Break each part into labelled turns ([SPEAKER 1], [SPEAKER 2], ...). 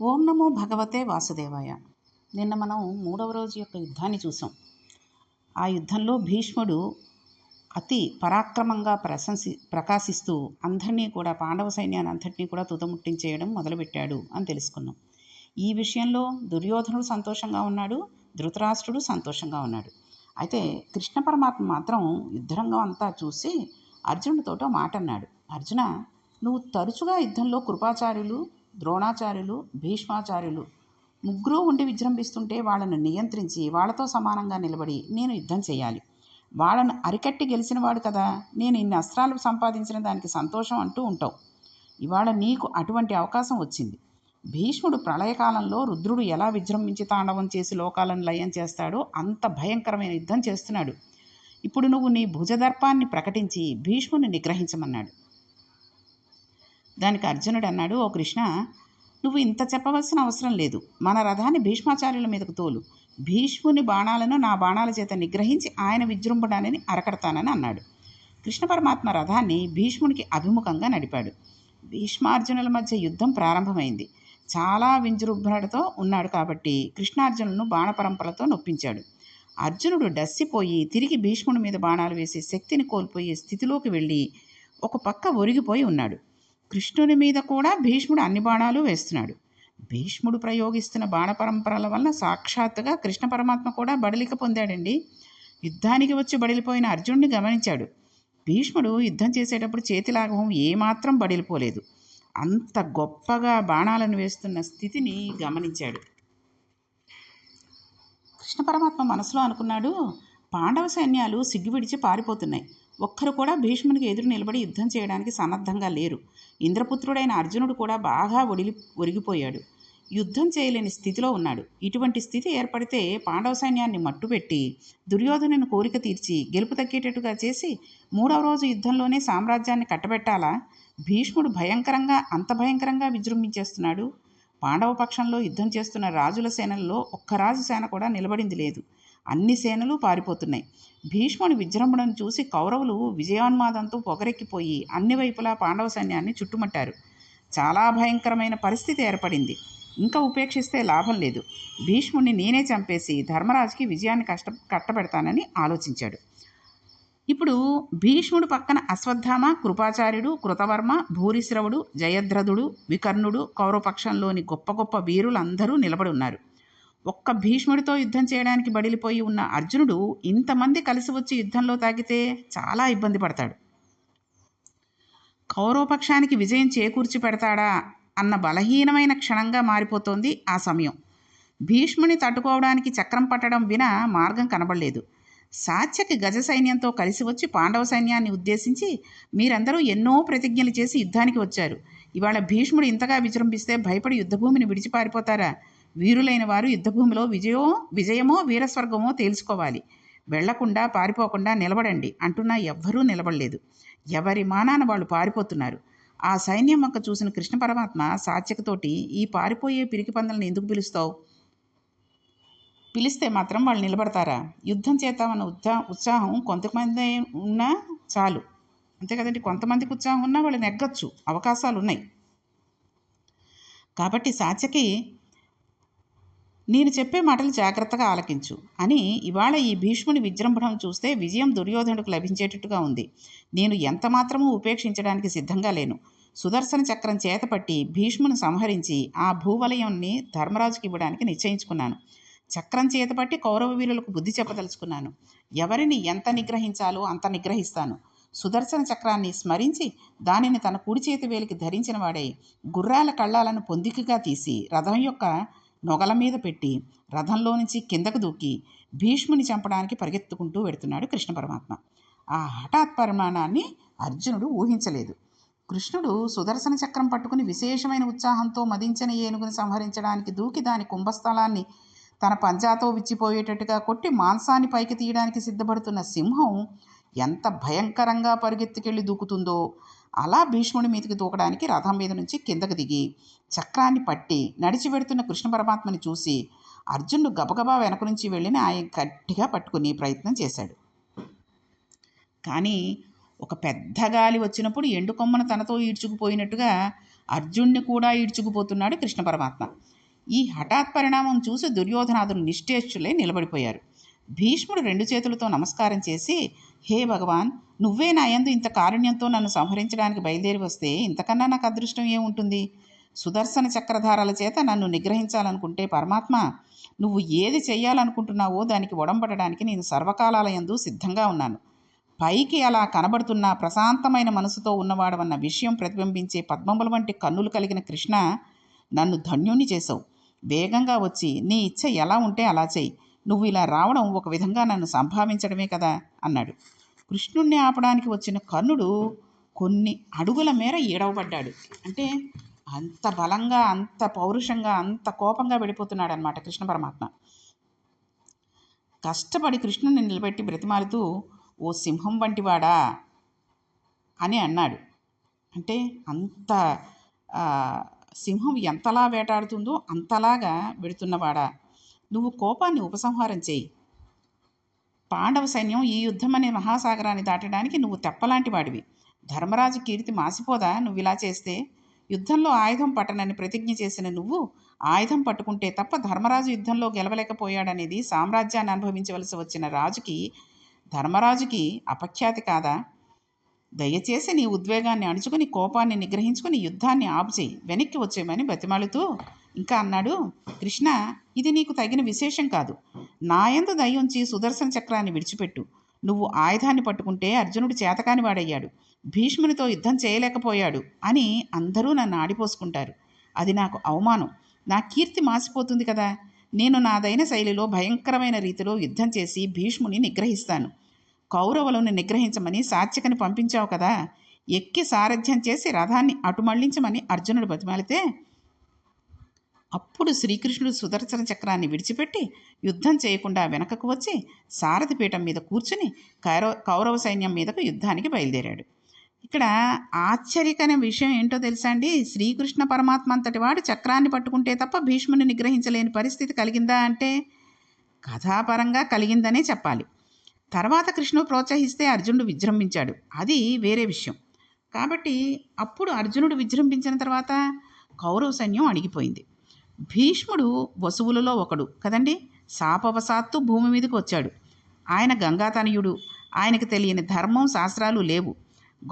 [SPEAKER 1] ఓం నమో భగవతే వాసుదేవాయ. నిన్న మనం మూడవ రోజు యొక్క యుద్ధాన్ని చూసాం. ఆ యుద్ధంలో భీష్ముడు అతి పరాక్రమంగా ప్రశంసి ప్రకాశిస్తూ అందరినీ కూడా పాండవ సైన్యాన్ని అంతటినీ కూడా తుదముట్టించేయడం మొదలుపెట్టాడు అని తెలుసుకున్నాం. ఈ విషయంలో దుర్యోధనుడు సంతోషంగా ఉన్నాడు ధృతరాష్ట్రుడు సంతోషంగా ఉన్నాడు. అయితే కృష్ణ పరమాత్మ మాత్రం యుద్ధరంగం అంతా చూసి అర్జునుడితోటో మాట అన్నాడు అర్జున నువ్వు తరచుగా యుద్ధంలో కృపాచార్యులు ద్రోణాచార్యులు భీష్మాచార్యులు ముగ్గురు ఉండి విజృంభిస్తుంటే వాళ్ళను నియంత్రించి వాళ్ళతో సమానంగా నిలబడి నేను యుద్ధం చేయాలి. వాళ్ళను అరికట్టి గెలిచినవాడు కదా. నేను ఇన్ని అస్త్రాలు సంపాదించిన దానికి సంతోషం అంటూ ఉంటావు. ఇవాళ నీకు అటువంటి అవకాశం వచ్చింది. భీష్ముడు ప్రళయకాలంలో రుద్రుడు ఎలా విజృంభించి తాండవం చేసి లోకాలను లయం చేస్తాడో అంత భయంకరమైన యుద్ధం చేస్తున్నాడు. ఇప్పుడు నువ్వు నీ భుజదర్పాన్ని ప్రకటించి భీష్ముని నిగ్రహించమన్నాడు. దానికి అర్జునుడు అన్నాడు ఓ కృష్ణ నువ్వు ఇంత చెప్పవలసిన అవసరం లేదు. మన రథాన్ని భీష్మాచార్యుల మీదకు తోలు. భీష్ముని బాణాలను నా బాణాల చేత నిగ్రహించి ఆయన విజృంభణాన్ని అరకడతానని అన్నాడు. కృష్ణ పరమాత్మ రథాన్ని భీష్మునికి అభిముఖంగా నడిపాడు. భీష్మార్జునుల మధ్య యుద్ధం ప్రారంభమైంది. చాలా వింజృంభణతో ఉన్నాడు కాబట్టి కృష్ణార్జునులను బాణపరంపరతో నొప్పించాడు. అర్జునుడు డస్సిపోయి తిరిగి భీష్ముడి మీద బాణాలు వేసి శక్తిని కోల్పోయే స్థితిలోకి వెళ్ళి ఒక పక్క ఒరిగిపోయి ఉన్నాడు. కృష్ణుని మీద కూడా భీష్ముడు అన్ని బాణాలు వేస్తున్నాడు. భీష్ముడు ప్రయోగిస్తున్న బాణ పరంపరల వల్ల సాక్షాత్తుగా కృష్ణ పరమాత్మ కూడా బడలిక పొందాడండి. యుద్ధానికి వచ్చి బడిలిపోయిన అర్జునుడిని గమనించాడు. భీష్ముడు యుద్ధం చేసేటప్పుడు చేతిలాఘవం ఏమాత్రం బడిలిపోలేదు. అంత గొప్పగా బాణాలను వేస్తున్న స్థితిని గమనించాడు. కృష్ణ పరమాత్మ మనసులో అనుకున్నాడు పాండవ సైన్యాలు సిగ్గు విడిచి పారిపోతున్నాయి. ఒక్కరు కూడా భీష్మునికి ఎదురు నిలబడి యుద్ధం చేయడానికి సన్నద్ధంగా లేరు. ఇంద్రపుత్రుడైన అర్జునుడు కూడా బాగా ఒడిలి ఒరిగిపోయాడు. యుద్ధం చేయలేని స్థితిలో ఉన్నాడు. ఇటువంటి స్థితి ఏర్పడితే పాండవ సైన్యాన్ని మట్టుపెట్టి దుర్యోధనుని కోరిక తీర్చి గెలుపు తగ్గేటట్టుగా చేసి మూడవ రోజు యుద్ధంలోనే సామ్రాజ్యాన్ని కట్టబెట్టాలా? భీష్ముడు భయంకరంగా అంత భయంకరంగా విజృంభించేస్తున్నాడు. పాండవ పక్షంలో యుద్ధం చేస్తున్న రాజుల సేనల్లో ఒక్క రాజు సేన కూడా నిలబడింది లేదు. అన్ని సేనలు పారిపోతున్నాయి. భీష్ముని విజృంభణను చూసి కౌరవులు విజయోన్మాదంతో పొగరెక్కిపోయి అన్ని వైపులా పాండవ సైన్యాన్ని చుట్టుముట్టారు. చాలా భయంకరమైన పరిస్థితి ఏర్పడింది. ఇంకా ఉపేక్షిస్తే లాభం లేదు. భీష్ముడిని నేనే చంపేసి ధర్మరాజుకి విజయాన్ని కష్ట కట్టబెడతానని ఆలోచించాడు. ఇప్పుడు భీష్ముడు పక్కన అశ్వత్థామ కృపాచార్యుడు కృతవర్మ భూరిశ్రవుడు జయద్రథుడు వికర్ణుడు కౌరవపక్షంలోని గొప్ప గొప్ప వీరులందరూ నిలబడి ఉన్నారు. ఒక్క భీష్ముడితో యుద్ధం చేయడానికి బడిలిపోయి ఉన్న అర్జునుడు ఇంతమంది కలిసి వచ్చి యుద్ధంలో తాగితే చాలా ఇబ్బంది పడతాడు. కౌరవపక్షానికి విజయం చేకూర్చి పెడతాడా అన్న బలహీనమైన క్షణంగా మారిపోతోంది ఆ సమయం. భీష్ముని తట్టుకోవడానికి చక్రం పట్టడం విన మార్గం కనబడలేదు. సాత్యకి గజ సైన్యంతో కలిసి వచ్చి పాండవ సైన్యాన్ని ఉద్దేశించి మీరందరూ ఎన్నో ప్రతిజ్ఞలు చేసి యుద్ధానికి వచ్చారు. ఇవాళ భీష్ముడు ఇంతగా విజృంభిస్తే భయపడి యుద్ధభూమిని విడిచిపారిపోతారా? వీరులైన వారు యుద్ధభూమిలో విజయో విజయమో వీరస్వర్గమో తేల్చుకోవాలి. వెళ్ళకుండా పారిపోకుండా నిలబడండి అంటున్నా ఎవ్వరూ నిలబడలేదు. ఎవరి మానాన వాళ్ళు పారిపోతున్నారు. ఆ సైన్యం మొక్క చూసిన కృష్ణ పరమాత్మ సాత్యకతోటి ఈ పారిపోయే పిరికి పందలను ఎందుకు పిలుస్తావు? పిలిస్తే మాత్రం వాళ్ళు నిలబడతారా? యుద్ధం చేద్దామన్న ఉత్సా ఉత్సాహం కొంతమంది ఉన్నా చాలు. అంతే కదండి కొంతమందికి ఉత్సాహం ఉన్నా వాళ్ళు నెగ్గచ్చు. అవకాశాలు ఉన్నాయి కాబట్టి సాత్యకి నేను చెప్పే మాటలు జాగ్రత్తగా ఆలకించు అని ఇవాళ ఈ భీష్ముని విజృంభణం చూస్తే విజయం దుర్యోధనుడికి లభించేటట్టుగా ఉంది. నేను ఎంతమాత్రమూ ఉపేక్షించడానికి సిద్ధంగా లేను. సుదర్శన చక్రం చేతపట్టి భీష్ముని సంహరించి ఆ భూవలయాన్ని ధర్మరాజుకి ఇవ్వడానికి నిశ్చయించుకున్నాను. చక్రం చేతపట్టి కౌరవ వీరులకు బుద్ధి చెప్పదలుచుకున్నాను. ఎవరిని ఎంత నిగ్రహించాలో అంత నిగ్రహిస్తాను. సుదర్శన చక్రాన్ని స్మరించి దానిని తన కుడి చేతి వేలికి ధరించిన వాడై గుర్రాల కళ్ళాలను పొందికగా తీసి రథం యొక్క నొగల మీద పెట్టి రథంలో నుంచి కిందకు దూకి భీష్ముని చంపడానికి పరిగెత్తుకుంటూ వెడుతున్నాడు కృష్ణ పరమాత్మ. ఆ హఠాత్ పరిమాణాన్ని అర్జునుడు ఊహించలేదు. కృష్ణుడు సుదర్శన చక్రం పట్టుకుని విశేషమైన ఉత్సాహంతో మదించిన ఏనుగుని సంహరించడానికి దూకి దాని కుంభస్థలాన్ని తన పంజాతో విచ్చిపోయేటట్టుగా కొట్టి మాంసాన్ని పైకి తీయడానికి సిద్ధపడుతున్న సింహం ఎంత భయంకరంగా పరిగెత్తుకెళ్ళి దూకుతుందో అలా భీష్ముడి మీదకి దూకడానికి రథం మీద నుంచి కిందకు దిగి చక్రాన్ని పట్టి నడిచి వెడుతున్న కృష్ణ పరమాత్మని చూసి అర్జునుడు గబగబా వెనక నుంచి వెళ్ళిన ఆయన గట్టిగా పట్టుకుని ప్రయత్నం చేశాడు. కానీ ఒక పెద్ద గాలి వచ్చినప్పుడు ఎండు కొమ్మను తనతో ఈడ్చుకుపోయినట్టుగా అర్జున్ని కూడా ఈడ్చుకుపోతున్నాడు కృష్ణ పరమాత్మ. ఈ హఠాత్ పరిణామం చూసి దుర్యోధనాదులు నిశ్చేష్టులై నిలబడిపోయారు. భీష్ముడు రెండు చేతులతో నమస్కారం చేసి హే భగవాన్ నువ్వే నా యందు ఇంత కారుణ్యంతో నన్ను సంహరించడానికి బయలుదేరి వస్తే ఇంతకన్నా నాకు అదృష్టం ఏముంటుంది? సుదర్శన చక్రధారాల చేత నన్ను నిగ్రహించాలనుకుంటే పరమాత్మ నువ్వు ఏది చేయాలనుకుంటున్నావో దానికి ఒడంబడడానికి నేను సర్వకాలాలయందు సిద్ధంగా ఉన్నాను. పైకి అలా కనబడుతున్న ప్రశాంతమైన మనసుతో ఉన్నవాడవన్న విషయం ప్రతిబింబించే పద్మముల వంటి కన్నులు కలిగిన కృష్ణ నన్ను ధన్యుని చేసావు వేగంగా వచ్చి నీ ఇచ్చ ఎలా ఉంటే అలా చేయి నువ్వు ఇలా రావడం ఒక విధంగా నన్ను సంభావించడమే కదా అన్నాడు. కృష్ణుణ్ణి ఆపడానికి వచ్చిన కర్ణుడు కొన్ని అడుగుల మేర ఈడవబడ్డాడు అంటే అంత బలంగా అంత పౌరుషంగా అంత కోపంగా వెళ్ళిపోతున్నాడు అనమాట కృష్ణ పరమాత్మ. కష్టపడి కృష్ణుని నిలబెట్టి బ్రతిమాలుతూ ఓ సింహం వంటివాడా అని అన్నాడు. అంటే అంత సింహం ఎంతలా వేటాడుతుందో అంతలాగా వెడుతున్నవాడా నువ్వు కోపాన్ని ఉపసంహారం చేయి. పాండవ సైన్యం ఈ యుద్ధం అనే మహాసాగరాన్ని దాటడానికి నువ్వు తెప్పలాంటి వాడివి. ధర్మరాజు కీర్తి మాసిపోదా? నువ్వు ఇలా చేస్తే? యుద్ధంలో ఆయుధం పట్టనని ప్రతిజ్ఞ చేసిన నువ్వు ఆయుధం పట్టుకుంటే తప్ప ధర్మరాజు యుద్ధంలో గెలవలేకపోయాడనేది సామ్రాజ్యాన్ని అనుభవించవలసి వచ్చిన రాజుకి ధర్మరాజుకి అపఖ్యాతి కాదా? దయచేసి నీ ఉద్వేగాన్ని అణుచుకుని కోపాన్ని నిగ్రహించుకుని యుద్ధాన్ని ఆపుచేయి. వెనక్కి వచ్చేయమని బతిమాలుతూ ఇంకా అన్నాడు కృష్ణ ఇది నీకు తగిన విశేషం కాదు. నాయందు దయ ఉంచి సుదర్శన చక్రాన్ని విడిచిపెట్టు. నువ్వు ఆయుధాన్ని పట్టుకుంటే అర్జునుడు చేతకాని వాడయ్యాడు భీష్మునితో యుద్ధం చేయలేకపోయాడు అని అందరూ నన్ను ఆడిపోసుకుంటారు. అది నాకు అవమానం. నా కీర్తి మాసిపోతుంది కదా. నేను నాదైన శైలిలో భయంకరమైన రీతిలో యుద్ధం చేసి భీష్ముని నిగ్రహిస్తాను. కౌరవులను నిగ్రహించమని సాత్యకని పంపించావు కదా. ఎక్కి సారథ్యం చేసి రథాన్ని అటు మళ్ళించమని అర్జునుడు బతిమాలితే? అప్పుడు శ్రీకృష్ణుడు సుదర్శన చక్రాన్ని విడిచిపెట్టి యుద్ధం చేయకుండా వెనకకు వచ్చి సారథి పీఠం మీద కూర్చుని కౌరవ కౌరవ సైన్యం మీదకు యుద్ధానికి బయలుదేరాడు. ఇక్కడ ఆశ్చర్యకరమైన విషయం ఏంటో తెలుసా అండి? శ్రీకృష్ణ పరమాత్మ అంతటి వాడు చక్రాన్ని పట్టుకుంటే తప్ప భీష్ముని నిగ్రహించలేని పరిస్థితి కలిగిందా అంటే? కథాపరంగా కలిగిందనే చెప్పాలి. తర్వాత కృష్ణుడు ప్రోత్సహిస్తే అర్జునుడు విజృంభించాడు. అది వేరే విషయం. కాబట్టి అప్పుడు అర్జునుడు విజృంభించిన తర్వాత కౌరవ సైన్యం అణిగిపోయింది. భీష్ముడు వసువులలో ఒకడు కదండి? శాపవశాత్తు భూమి మీదకి వచ్చాడు. ఆయన గంగాతనయుడు. ఆయనకు తెలియని ధర్మం శాస్త్రాలు లేవు.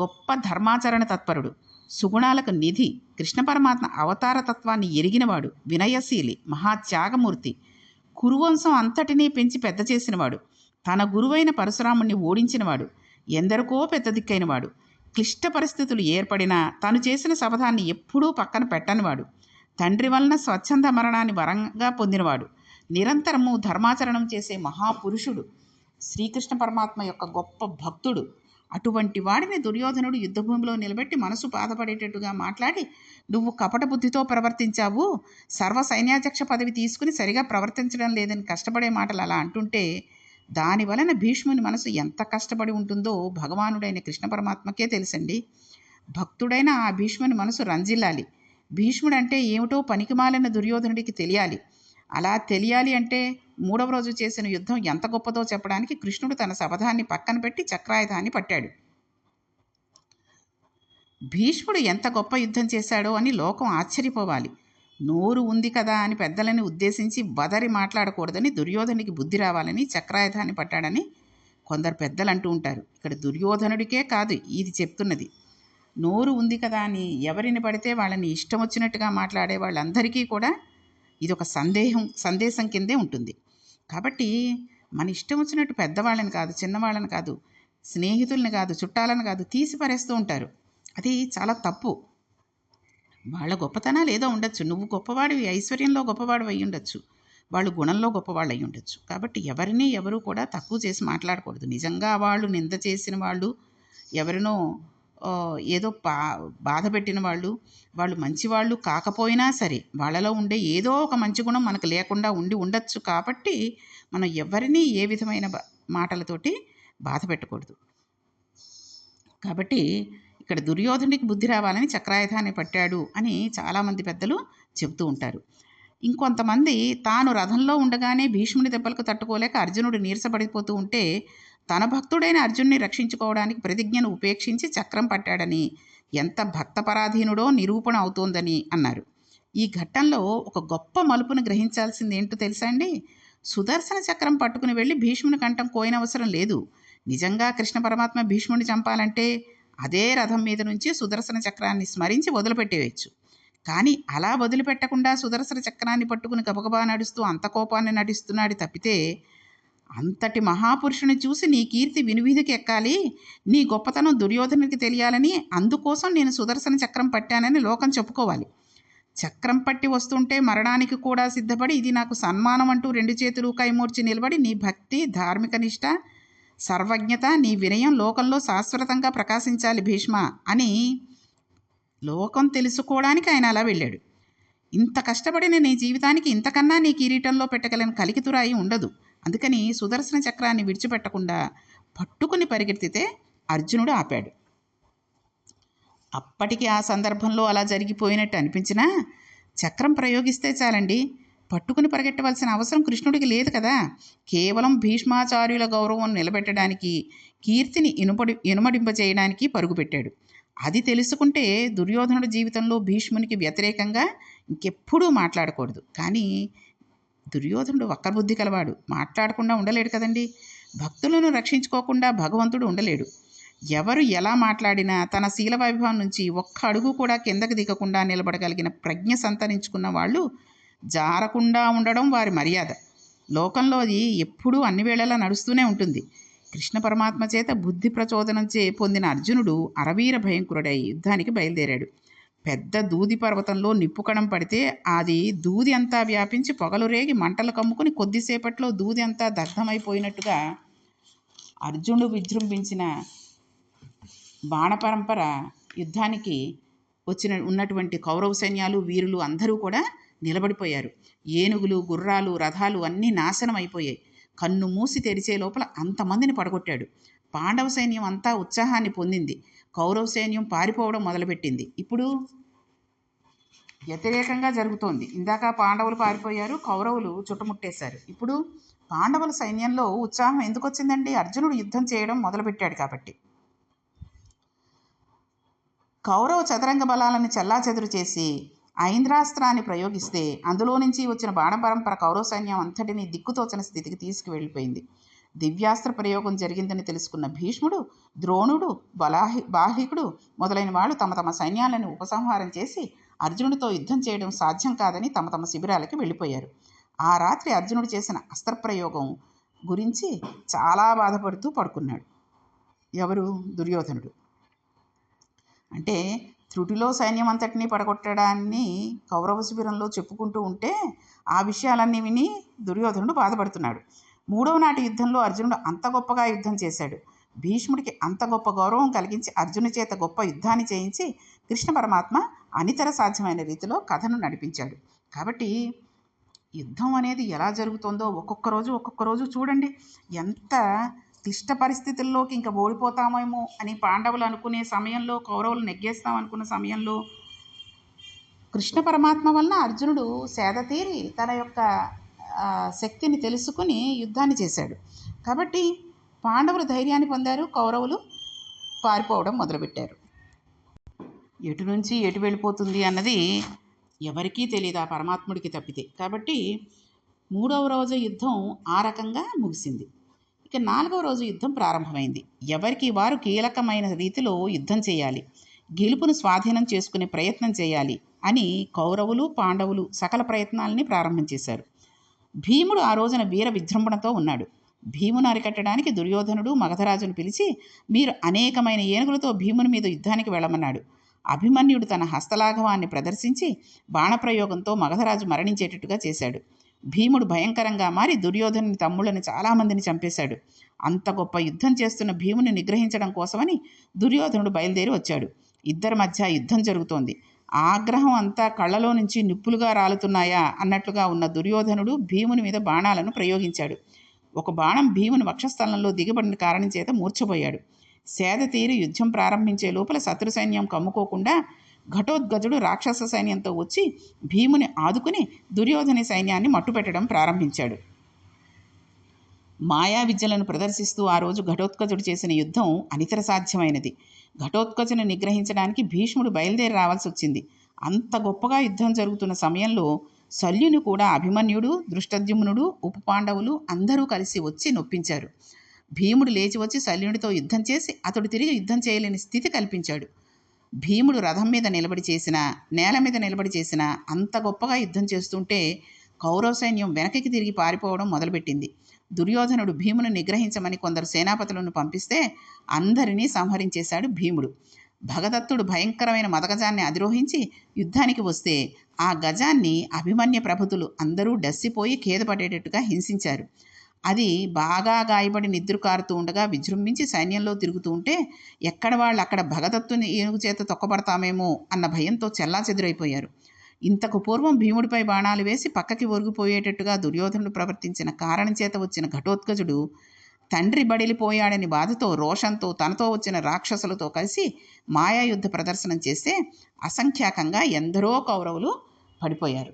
[SPEAKER 1] గొప్ప ధర్మాచరణ తత్పరుడు. సుగుణాలకు నిధి. కృష్ణ పరమాత్మ అవతార తత్వాన్ని ఎరిగినవాడు. వినయశీలి. మహాత్యాగమూర్తి. కురువంశం అంతటినీ పెంచి పెద్ద చేసినవాడు. తన గురువైన పరశురాముణ్ణి ఓడించినవాడు ఎందరికో పెద్ద దిక్కైనవాడు క్లిష్ట పరిస్థితులు ఏర్పడినా తను చేసిన శపథాన్ని ఎప్పుడూ పక్కన పెట్టనివాడు. తండ్రి వలన స్వచ్ఛంద మరణాన్ని వరంగా పొందినవాడు. నిరంతరము ధర్మాచరణం చేసే మహాపురుషుడు. శ్రీకృష్ణ పరమాత్మ యొక్క గొప్ప భక్తుడు. అటువంటి వాడిని దుర్యోధనుడు యుద్ధభూమిలో నిలబెట్టి మనసు బాధపడేటట్టుగా మాట్లాడి నువ్వు కపట బుద్ధితో ప్రవర్తించావు. సర్వ సైన్యాధ్యక్ష పదవి తీసుకుని సరిగా ప్రవర్తించడం లేదని కష్టపడే మాటలు అలా అంటుంటే దాని వలన భీష్ముని మనసు ఎంత కష్టపడి ఉంటుందో భగవానుడైన కృష్ణ పరమాత్మకే తెలుసండి. భక్తుడైన ఆ భీష్ముని మనసు రంజిల్లాలి. భీష్ముడంటే ఏమిటో పనికిమాలిన దుర్యోధనుడికి తెలియాలి. అలా తెలియాలి అంటే మూడవ రోజు చేసిన యుద్ధం ఎంత గొప్పదో చెప్పడానికి కృష్ణుడు తన శపథాన్ని పక్కన పెట్టి చక్రాయుధాన్ని పట్టాడు. భీష్ముడు ఎంత గొప్ప యుద్ధం చేశాడో అని లోకం ఆశ్చర్యపోవాలి. నోరు ఉంది కదా అని పెద్దలని ఉద్దేశించి బదరి మాట్లాడకూడదని దుర్యోధనుడికి బుద్ధి రావాలని చక్రాయుధాన్ని పట్టాడని కొందరు పెద్దలు అంటూ ఉంటారు. ఇక్కడ దుర్యోధనుడికే కాదు ఇది చెప్తున్నది. నోరు ఉంది కదా అని ఎవరిని పడితే వాళ్ళని ఇష్టం వచ్చినట్టుగా మాట్లాడే వాళ్ళందరికీ కూడా ఇది ఒక సందేహం సందేశం కిందే ఉంటుంది. కాబట్టి మన ఇష్టం వచ్చినట్టు పెద్దవాళ్ళని కాదు చిన్నవాళ్ళని కాదు స్నేహితుల్ని కాదు చుట్టాలను కాదు తీసి పరేస్తూ ఉంటారు. అది చాలా తప్పు. వాళ్ళ గొప్పతనాలు ఏదో ఉండొచ్చు. నువ్వు గొప్పవాడివి ఐశ్వర్యంలో గొప్పవాడు అయి ఉండొచ్చు. వాళ్ళు గుణంలో గొప్పవాళ్ళు అయి ఉండొచ్చు. కాబట్టి ఎవరిని ఎవరు కూడా తక్కువ చేసి మాట్లాడకూడదు. నిజంగా వాళ్ళు నింద చేసిన వాళ్ళు ఎవరినో ఏదో బా బాధ పెట్టిన వాళ్ళు వాళ్ళు మంచివాళ్ళు కాకపోయినా సరే వాళ్ళలో ఉండే ఏదో ఒక మంచి గుణం మనకు లేకుండా ఉండి ఉండొచ్చు కాబట్టి మనం ఎవరిని ఏ విధమైన మాటలతోటి బాధ పెట్టకూడదు. కాబట్టి ఇక్కడ దుర్యోధనుడికి బుద్ధి రావాలని చక్రాయుధాన్ని పట్టాడు అని చాలామంది పెద్దలు చెబుతూ ఉంటారు. ఇంకొంతమంది తాను రథంలో ఉండగానే భీష్ముని దెబ్బలకు తట్టుకోలేక అర్జునుడు నీరసపడిపోతూ ఉంటే తన భక్తుడైన అర్జున్ని రక్షించుకోవడానికి ప్రతిజ్ఞను ఉపేక్షించి చక్రం పట్టాడని ఎంత భక్తపరాధీనుడో నిరూపణ అవుతోందని అన్నారు. ఈ ఘట్టంలో ఒక గొప్ప మలుపును గ్రహించాల్సింది ఏంటో తెలుసా అండి? సుదర్శన చక్రం పట్టుకుని వెళ్ళి భీష్ముని కంఠం కోయనవసరం లేదు. నిజంగా కృష్ణ పరమాత్మ భీష్ముని చంపాలంటే అదే రథం మీద నుంచి సుదర్శన చక్రాన్ని స్మరించి వదిలిపెట్టేయచ్చు. కానీ అలా వదిలిపెట్టకుండా సుదర్శన చక్రాన్ని పట్టుకుని గబగబా నడుస్తూ అంత కోపాన్ని నటిస్తున్నాడు తప్పితే అంతటి మహాపురుషుని చూసి నీ కీర్తి వినువీధికి ఎక్కాలి నీ గొప్పతనం దుర్యోధనుడికి తెలియాలని అందుకోసం నేను సుదర్శన చక్రం పట్టానని లోకం చెప్పుకోవాలి. చక్రం పట్టి వస్తుంటే మరణానికి కూడా సిద్ధపడి ఇది నాకు సన్మానం అంటూ రెండు చేతులు కైమూర్చి నిలబడి నీ భక్తి ధార్మిక నిష్ట సర్వజ్ఞత నీ వినయం లోకంలో శాశ్వతంగా ప్రకాశించాలి భీష్మ అని లోకం తెలుసుకోవడానికి ఆయన అలా వెళ్ళాడు. ఇంత కష్టపడిన నీ జీవితానికి ఇంతకన్నా నీ కిరీటంలో పెట్టగలని కలికితురాయి ఉండదు. అందుకని సుదర్శన చక్రాన్ని విడిచిపెట్టకుండా పట్టుకుని పరిగెత్తితే అర్జునుడు ఆపాడు. అప్పటికి ఆ సందర్భంలో అలా జరిగిపోయినట్టు అనిపించినా చక్రం ప్రయోగిస్తే చాలండి. పట్టుకుని పరిగెట్టవలసిన అవసరం కృష్ణుడికి లేదు కదా. కేవలం భీష్మాచార్యుల గౌరవం నిలబెట్టడానికి కీర్తిని ఇనుపడి ఇనుమడింపజేయడానికి పరుగుపెట్టాడు. అది తెలుసుకుంటే దుర్యోధనుడి జీవితంలో భీష్మునికి వ్యతిరేకంగా ఇంకెప్పుడూ మాట్లాడకూడదు. కానీ దుర్యోధనుడు వక్రబుద్ధి కలవాడు. మాట్లాడకుండా ఉండలేడు కదండి. భక్తులను రక్షించుకోకుండా భగవంతుడు ఉండలేడు. ఎవరు ఎలా మాట్లాడినా తన శీల వైభవం నుంచి ఒక్క అడుగు కూడా కిందకు దిగకుండా నిలబడగలిగిన ప్రజ్ఞ సంతరించుకున్న వాళ్ళు జారకుండా ఉండడం వారి మర్యాద. లోకంలో అది ఎప్పుడూ అన్ని వేళలా నడుస్తూనే ఉంటుంది. కృష్ణ పరమాత్మ చేత బుద్ధి ప్రచోదనం చే పొందిన అర్జునుడు అరవీర భయంకరుడై యుద్ధానికి బయలుదేరాడు. పెద్ద దూది పర్వతంలో నిప్పుకణం పడితే అది దూది అంతా వ్యాపించి పొగలు రేగి మంటలు కమ్ముకుని కొద్దిసేపట్లో దూది అంతా దగ్ధమైపోయినట్టుగా అర్జునుడు విజృంభించిన బాణపరంపర యుద్ధానికి వచ్చిన ఉన్నటువంటి కౌరవ సైన్యాలు వీరులు అందరూ కూడా నిలబడిపోయారు. ఏనుగులు గుర్రాలు రథాలు అన్నీ నాశనం అయిపోయాయి. కన్ను మూసి తెరిచే లోపల అంతమందిని పడగొట్టాడు. పాండవ సైన్యం అంతా ఉత్సాహాన్ని పొందింది. కౌరవ సైన్యం పారిపోవడం మొదలుపెట్టింది. ఇప్పుడు వ్యతిరేకంగా జరుగుతోంది. ఇందాక పాండవులు పారిపోయారు కౌరవులు చుట్టుముట్టేశారు. ఇప్పుడు పాండవుల సైన్యంలో ఉత్సాహం ఎందుకు వచ్చిందండి అర్జునుడు యుద్ధం చేయడం మొదలుపెట్టాడు కాబట్టి. కౌరవ చదరంగ బలాలను చెల్లాచెదురు చేసి ఐంద్రాస్త్రాన్ని ప్రయోగిస్తే అందులో నుంచి వచ్చిన బాణపరంపర కౌరవ సైన్యం అంతటిని దిక్కుతోచని స్థితికి తీసుకువెళ్ళిపోయింది. దివ్యాస్త్ర ప్రయోగం జరిగిందని తెలుసుకున్న భీష్ముడు ద్రోణుడు బలాహి బాహికుడు మొదలైన వాళ్ళు తమ తమ సైన్యాలను ఉపసంహారం చేసి అర్జునుడితో యుద్ధం చేయడం సాధ్యం కాదని తమ తమ శిబిరాలకి వెళ్ళిపోయారు. ఆ రాత్రి అర్జునుడు చేసిన అస్త్రప్రయోగం గురించి చాలా బాధపడుతూ పడుకున్నాడు. ఎవరు? దుర్యోధనుడు. అంటే త్రుటిలో సైన్యం అంతటినీ పడగొట్టడాన్ని కౌరవ శిబిరంలో చెప్పుకుంటూ ఉంటే ఆ విషయాలన్నీ విని దుర్యోధనుడు బాధపడుతున్నాడు. మూడవ నాటి యుద్ధంలో అర్జునుడు అంత గొప్పగా యుద్ధం చేశాడు. భీష్ముడికి అంత గొప్ప గౌరవం కలిగించి అర్జును చేత గొప్ప యుద్ధాన్ని చేయించి కృష్ణ పరమాత్మ అనితర సాధ్యమైన రీతిలో కథను నడిపించాడు. కాబట్టి యుద్ధం అనేది ఎలా జరుగుతుందో ఒక్కొక్క రోజు ఒక్కొక్క రోజు చూడండి. ఎంత క్లిష్ట పరిస్థితుల్లోకి ఇంకా ఓడిపోతామేమో అని పాండవులు అనుకునే సమయంలో కౌరవులు నెగ్గేస్తాం అనుకున్న సమయంలో కృష్ణ పరమాత్మ వలన అర్జునుడు సేద తీరి తన యొక్క శక్తిని తెలుసుకుని యుద్ధాన్ని చేశాడు. కాబట్టి పాండవులు ధైర్యాన్ని పొందారు కౌరవులు పారిపోవడం మొదలుపెట్టారు. ఎటు నుంచి ఎటు వెళ్ళిపోతుంది అన్నది ఎవరికీ తెలియదు ఆ పరమాత్ముడికి తప్పితే. కాబట్టి మూడవ రోజు యుద్ధం ఆ రకంగా ముగిసింది. ఇక నాలుగవ రోజు యుద్ధం ప్రారంభమైంది. ఎవరికి వారు కీలకమైన రీతిలో యుద్ధం చేయాలి గెలుపును స్వాధీనం చేసుకునే ప్రయత్నం చేయాలి అని కౌరవులు పాండవులు సకల ప్రయత్నాలని ప్రారంభం చేశారు భీముడు ఆ రోజున వీర విజృంభణతో ఉన్నాడు. భీమును అరికట్టడానికి దుర్యోధనుడు మగధరాజును పిలిచి మీరు అనేకమైన ఏనుగులతో భీముని మీద యుద్ధానికి వెళ్ళమన్నాడు. అభిమన్యుడు తన హస్తలాఘవాన్ని ప్రదర్శించి బాణప్రయోగంతో మగధరాజు మరణించేటట్టుగా చేశాడు. భీముడు భయంకరంగా మారి దుర్యోధనుని తమ్ముళ్ళని చాలామందిని చంపేశాడు. అంత గొప్ప యుద్ధం చేస్తున్న భీముని నిగ్రహించడం కోసమని దుర్యోధనుడు బయలుదేరి వచ్చాడు. ఇద్దరి మధ్య యుద్ధం జరుగుతోంది. ఆగ్రహం అంతా కళ్ళలో నుంచి నిప్పులుగా రాలుతున్నాయా అన్నట్లుగా ఉన్న దుర్యోధనుడు భీముని మీద బాణాలను ప్రయోగించాడు. ఒక బాణం భీముని వక్షస్థలంలో దిగబడిన కారణం చేత మూర్చబోయాడు సేద తీరి యుద్ధం ప్రారంభించే లోపల శత్రు సైన్యం కమ్ముకోకుండా ఘటోద్గజుడు రాక్షస సైన్యంతో వచ్చి భీముని ఆదుకుని దుర్యోధని సైన్యాన్ని మట్టుపెట్టడం ప్రారంభించాడు. మాయా విద్యలను ప్రదర్శిస్తూ ఆ రోజు ఘటోత్కజుడు చేసిన యుద్ధం అనితర సాధ్యమైనది. ఘటోత్కజును నిగ్రహించడానికి భీష్ముడు బయలుదేరి రావాల్సి వచ్చింది. అంత గొప్పగా యుద్ధం జరుగుతున్న సమయంలో శల్యుని కూడా అభిమన్యుడు దృష్టద్యుమ్నుడు ఉపపాండవులు అందరూ కలిసి వచ్చి నొప్పించారు. భీముడు లేచి వచ్చి శల్యునితో యుద్ధం చేసి అతడు తిరిగి యుద్ధం చేయలేని స్థితి కల్పించాడు. భీముడు రథం మీద నిలబడి చేసిన నేల మీద నిలబడి చేసిన అంత గొప్పగా యుద్ధం చేస్తుంటే కౌరవ సైన్యం వెనక్కి తిరిగి పారిపోవడం మొదలుపెట్టింది. దుర్యోధనుడు భీమును నిగ్రహించమని కొందరు సేనాపతులను పంపిస్తే అందరినీ సంహరించేశాడు భీముడు. భగదత్తుడు భయంకరమైన మదగజాన్ని అధిరోహించి యుద్ధానికి వస్తే ఆ గజాన్ని అభిమన్య ప్రభుతులు అందరూ డస్సిపోయి ఖేదపడేటట్టుగా హింసించారు. అది బాగా గాయపడి నిద్ర కారుతూ ఉండగా విజృంభించి సైన్యంలో తిరుగుతూ ఉంటే ఎక్కడ వాళ్ళు అక్కడ భగదత్తుని ఏనుగు చేత తొక్కబడతామేమో అన్న భయంతో చెల్లాచెదురైపోయారు. ఇంతకు పూర్వం భీముడిపై బాణాలు వేసి పక్కకి ఒరిగిపోయేటట్టుగా దుర్యోధనుడు ప్రవర్తించిన కారణం చేత వచ్చిన ఘటోత్కజుడు తండ్రి బడిలిపోయాడని బాధతో రోషంతో తనతో వచ్చిన రాక్షసులతో కలిసి మాయాయుద్ధ ప్రదర్శనం చేస్తే అసంఖ్యాకంగా ఎందరో కౌరవులు పడిపోయారు.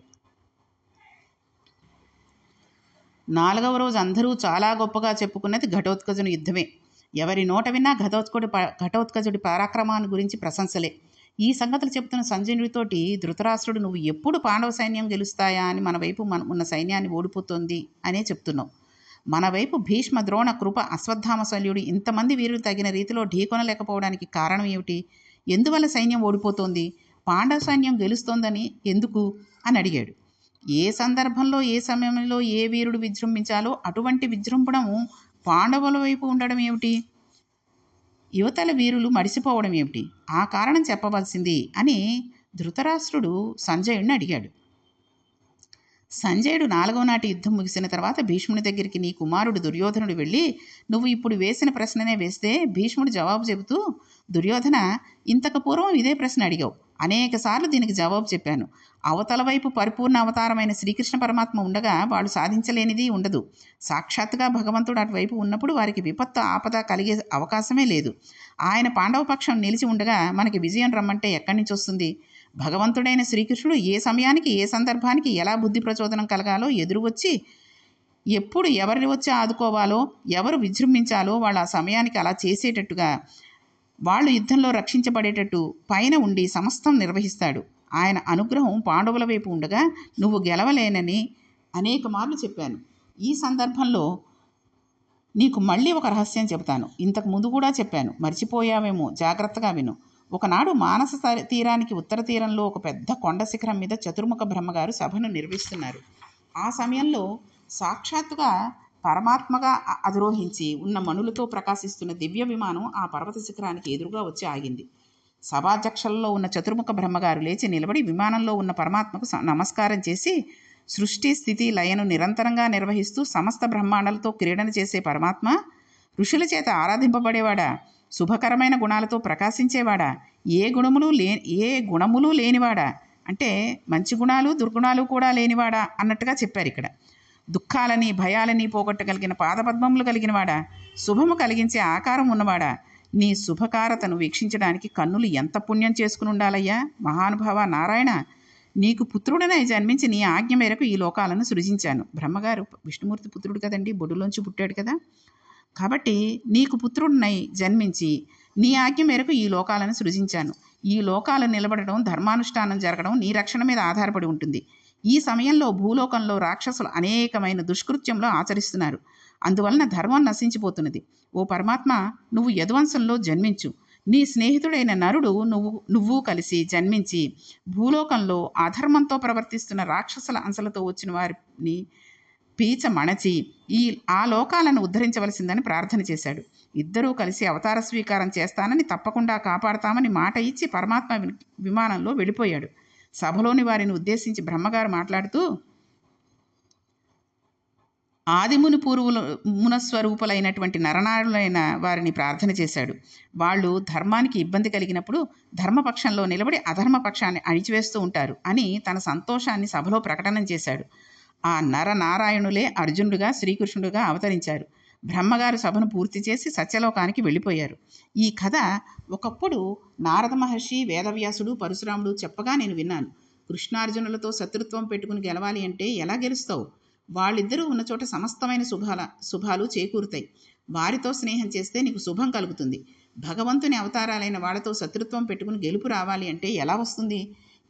[SPEAKER 1] నాలుగవ రోజు అందరూ చాలా గొప్పగా చెప్పుకున్నది ఘటోత్కజుని యుద్ధమే. ఎవరి నోట విన్నా ఘటోత్కడు ఘటోత్కజుడి పరాక్రమాన్ని గురించి ప్రశంసలే. ఈ సంగతులు చెప్తున్న సంజయుడితోటి ధృతరాష్ట్రుడు నువ్వు ఎప్పుడు పాండవ సైన్యం గెలుస్తాయా అని మన వైపు మన ఉన్న సైన్యాన్ని ఓడిపోతుంది అనే చెప్తున్నావు. మన వైపు భీష్మ ద్రోణ కృప అశ్వత్థామ శల్యుడు ఇంతమంది వీరులు తగిన రీతిలో ఢీకొనలేకపోవడానికి కారణం ఏమిటి? ఎందువల్ల సైన్యం ఓడిపోతోంది? పాండవ సైన్యం గెలుస్తోందని ఎందుకు? అని అడిగాడు. ఏ సందర్భంలో ఏ సమయంలో ఏ వీరుడు విజృంభించాలో అటువంటి విజృంభణము పాండవుల వైపు ఉండడం ఏమిటి? యువతల వీరులు మడిసిపోవడం ఏమిటి? ఆ కారణం చెప్పవలసింది అని ధృతరాష్ట్రుడు సంజయుడిని అడిగాడు. సంజయుడు నాలుగో నాటి యుద్ధం ముగిసిన తర్వాత భీష్ముని దగ్గరికి నీ కుమారుడు దుర్యోధనుడు వెళ్ళి నువ్వు ఇప్పుడు వేసిన ప్రశ్ననే వేస్తే భీష్ముడు జవాబు చెబుతూ దుర్యోధన ఇంతకు పూర్వం ఇదే ప్రశ్న అడిగావు. అనేకసార్లు దీనికి జవాబు చెప్పాను. అవతల వైపు పరిపూర్ణ అవతారమైన శ్రీకృష్ణ పరమాత్మ ఉండగా వాళ్ళు సాధించలేనిది ఉండదు. సాక్షాత్తుగా భగవంతుడు అటువైపు ఉన్నప్పుడు వారికి విపత్తు ఆపద కలిగే అవకాశమే లేదు. ఆయన పాండవ పక్షం నిలిచి ఉండగా మనకి విజయం రమ్మంటే ఎక్కడి నుంచి వస్తుంది? భగవంతుడైన శ్రీకృష్ణుడు ఏ సమయానికి ఏ సందర్భానికి ఎలా బుద్ధి ప్రచోదనం కలగాలో ఎదురు వచ్చి ఎప్పుడు ఎవరిని వచ్చి ఆదుకోవాలో ఎవరు విజృంభించాలో వాళ్ళు ఆ సమయానికి అలా చేసేటట్టుగా వాళ్ళు యుద్ధంలో రక్షించబడేటట్టు పైన ఉండి సమస్తం నిర్వహిస్తాడు. ఆయన అనుగ్రహం పాండవుల వైపు ఉండగా నువ్వు గెలవలేనని అనేక మార్లు చెప్పాను. ఈ సందర్భంలో నీకు మళ్ళీ ఒక రహస్యం చెబుతాను. ఇంతకు ముందు కూడా చెప్పాను. మర్చిపోయావేమో. జాగ్రత్తగా విను. ఒకనాడు మానస తీరానికి ఉత్తర తీరంలో ఒక పెద్ద కొండ శిఖరం మీద చతుర్ముఖ బ్రహ్మగారు సభను నిర్వహిస్తున్నారు. ఆ సమయంలో సాక్షాత్తుగా పరమాత్మగా అధిరోహించి ఉన్న మణులతో ప్రకాశిస్తున్న దివ్య విమానం ఆ పర్వత శిఖరానికి ఎదురుగా వచ్చి ఆగింది. సభాధ్యక్షల్లో ఉన్న చతుర్ముఖ బ్రహ్మగారు లేచి నిలబడి విమానంలో ఉన్న పరమాత్మకు స- నమస్కారం చేసి సృష్టి స్థితి లయను నిరంతరంగా నిర్వహిస్తూ సమస్త బ్రహ్మాండాలతో క్రీడన చేసే పరమాత్మ ఋషుల చేత ఆరాధింపబడేవాడా? శుభకరమైన గుణాలతో ప్రకాశించేవాడా? ఏ గుణములు లే ఏ గుణములు లేనివాడా? అంటే మంచి గుణాలు దుర్గుణాలు కూడా లేనివాడా? అన్నట్టుగా చెప్పారు ఇక్కడ. దుఃఖాలని భయాలని పోగొట్టగలిగిన పాదపద్మములు కలిగినవాడా? శుభము కలిగించే ఆకారం ఉన్నవాడా? నీ శుభకారతను వీక్షించడానికి కన్నులు ఎంత పుణ్యం చేసుకుని ఉండాలయ్యా? మహానుభావ నారాయణ నీకు పుత్రుడనై జన్మించి నీ ఆజ్ఞ మేరకు ఈ లోకాలను సృజించాను. బ్రహ్మగారు విష్ణుమూర్తి పుత్రుడు కదండి బొడులోంచి పుట్టాడు కదా? కాబట్టి నీకు పుత్రుడినై జన్మించి నీ ఆజ్ఞ మేరకు ఈ లోకాలను సృజించాను. ఈ లోకాలు నిలబడడం ధర్మానుష్ఠానం జరగడం నీ రక్షణ మీద ఆధారపడి ఉంటుంది. ఈ సమయంలో భూలోకంలో రాక్షసులు అనేకమైన దుష్కృత్యంలో ఆచరిస్తున్నారు. అందువలన ధర్మం నశించిపోతున్నది. ఓ పరమాత్మ నువ్వు యదువంశంలో జన్మించు. నీ స్నేహితుడైన నరుడు నువ్వు నువ్వు కలిసి జన్మించి భూలోకంలో అధర్మంతో ప్రవర్తిస్తున్న రాక్షసుల అంశలతో వచ్చిన వారిని పీచ మణచి ఈ ఆ లోకాలను ఉద్ధరించవలసిందని ప్రార్థన చేశాడు. ఇద్దరూ కలిసి అవతార స్వీకారం చేస్తానని తప్పకుండా కాపాడతామని మాట ఇచ్చి పరమాత్మ విమానంలో వెళ్ళిపోయాడు. సభలోని వారిని ఉద్దేశించి బ్రహ్మగారు మాట్లాడుతూ ఆదిముని పూర్వుల మునస్వరూపులైనటువంటి నరనారులైన వారిని ప్రార్థన చేశాడు. వాళ్ళు ధర్మానికి ఇబ్బంది కలిగినప్పుడు ధర్మపక్షంలో నిలబడి అధర్మపక్షాన్ని అణిచివేస్తూ ఉంటారు అని తన సంతోషాన్ని సభలో ప్రకటన చేశాడు. ఆ నరనారాయణులే అర్జునుడిగా శ్రీకృష్ణుడిగా అవతరించారు. బ్రహ్మగారు సభను పూర్తి చేసి సత్యలోకానికి వెళ్ళిపోయారు. ఈ కథ ఒకప్పుడు నారద మహర్షి వేదవ్యాసుడు పరశురాముడు చెప్పగా నేను విన్నాను. కృష్ణార్జునులతో శత్రుత్వం పెట్టుకుని గెలవాలి అంటే ఎలా గెలుస్తావు? వాళ్ళిద్దరూ ఉన్న చోట సమస్తమైన శుభాల శుభాలు చేకూరుతాయి. వారితో స్నేహం చేస్తే నీకు శుభం కలుగుతుంది. భగవంతుని అవతారాలైన వాళ్ళతో శత్రుత్వం పెట్టుకుని గెలుపు రావాలి అంటే ఎలా వస్తుంది?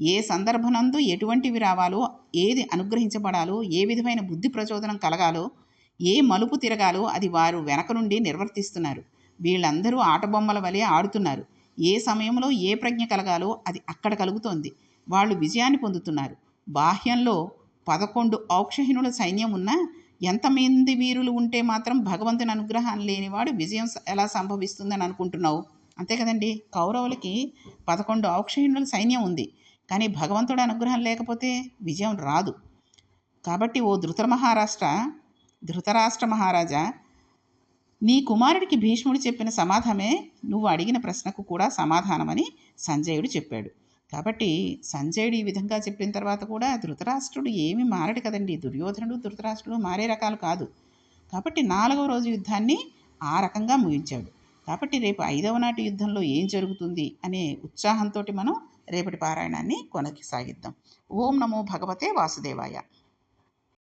[SPEAKER 1] ఏ సందర్భనందు ఎటువంటివి రావాలో ఏది అనుగ్రహించబడాలో ఏ విధమైన బుద్ధి ప్రచోదనం కలగాలో ఏ మలుపు తిరగాలో అది వారు వెనక నుండి నిర్వర్తిస్తున్నారు. వీళ్ళందరూ ఆటబొమ్మల వలె ఆడుతున్నారు. ఏ సమయంలో ఏ ప్రజ్ఞ కలగాలో అది అక్కడ కలుగుతోంది. వాళ్ళు విజయాన్ని పొందుతున్నారు. బాహ్యంలో పదకొండు ఔక్షహీనుల సైన్యం ఉన్నా ఎంతమంది వీరులు ఉంటే మాత్రం భగవంతుని అనుగ్రహం లేనివాడు విజయం ఎలా సంభవిస్తుందని అనుకుంటున్నావు? అంతే కదండి. కౌరవులకి పదకొండు ఔక్షహీనుల సైన్యం ఉంది. కానీ భగవంతుడు అనుగ్రహం లేకపోతే విజయం రాదు. కాబట్టి ఓ ధృత మహారాష్ట్ర ధృతరాష్ట్ర మహారాజా నీ కుమారుడికి భీష్ముడు చెప్పిన సమాధానమే నువ్వు అడిగిన ప్రశ్నకు కూడా సమాధానమని సంజయుడు చెప్పాడు. కాబట్టి సంజయుడు ఈ విధంగా చెప్పిన తర్వాత కూడా ధృతరాష్ట్రుడు ఏమీ మారడు కదండి. దుర్యోధనుడు ధృతరాష్ట్రుడు మారే రకాలు కాదు. కాబట్టి నాలుగవ రోజు యుద్ధాన్ని ఆ రకంగా ముగించాడు. కాబట్టి రేపు ఐదవ నాటి యుద్ధంలో ఏం జరుగుతుంది అనే ఉత్సాహంతో మనం రేపటి పారాయణాన్ని కొనసాగిద్దాం. ఓం నమో భగవతే వాసుదేవాయ.